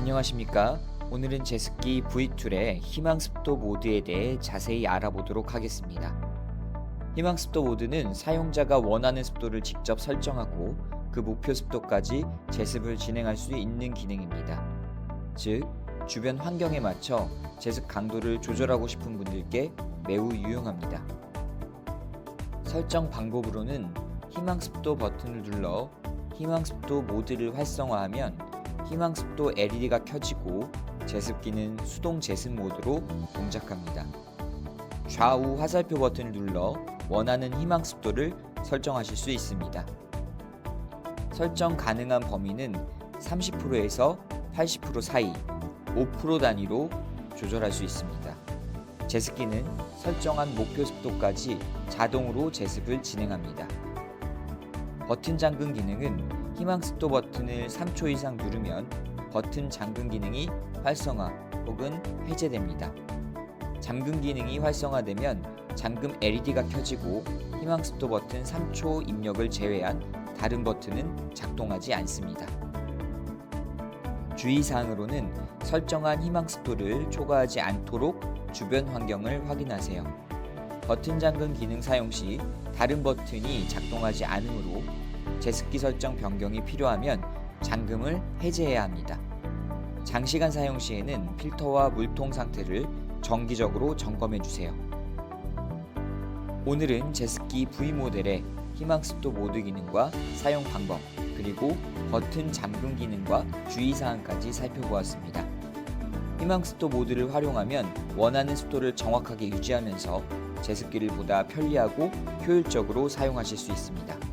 안녕하십니까? 오늘은 제습기 V2의 희망습도 모드에 대해 자세히 알아보도록 하겠습니다. 희망습도 모드는 사용자가 원하는 습도를 직접 설정하고 그 목표 습도까지 제습을 진행할 수 있는 기능입니다. 즉, 주변 환경에 맞춰 제습 강도를 조절하고 싶은 분들께 매우 유용합니다. 설정 방법으로는 희망습도 버튼을 눌러 희망습도 모드를 활성화하면 희망습도 LED가 켜지고 제습기는 수동 제습 모드로 동작합니다. 좌우 화살표 버튼을 눌러 원하는 희망습도를 설정하실 수 있습니다. 설정 가능한 범위는 30%에서 80% 사이 5% 단위로 조절할 수 있습니다. 제습기는 설정한 목표 습도까지 자동으로 제습을 진행합니다. 버튼 잠금 기능은 희망 습도 버튼을 3초 이상 누르면 버튼 잠금 기능이 활성화 혹은 해제됩니다. 잠금 기능이 활성화되면 잠금 LED가 켜지고 희망 습도 버튼 3초 입력을 제외한 다른 버튼은 작동하지 않습니다. 주의사항으로는 설정한 희망 습도를 초과하지 않도록 주변 환경을 확인하세요. 버튼 잠금 기능 사용 시 다른 버튼이 작동하지 않으므로 제습기 설정 변경이 필요하면 잠금을 해제해야 합니다. 장시간 사용 시에는 필터와 물통 상태를 정기적으로 점검해 주세요. 오늘은 제습기 V 모델의 희망 습도 모드 기능과 사용 방법, 그리고 버튼 잠금 기능과 주의 사항까지 살펴보았습니다. 희망 습도 모드를 활용하면 원하는 습도를 정확하게 유지하면서 제습기를 보다 편리하고 효율적으로 사용하실 수 있습니다.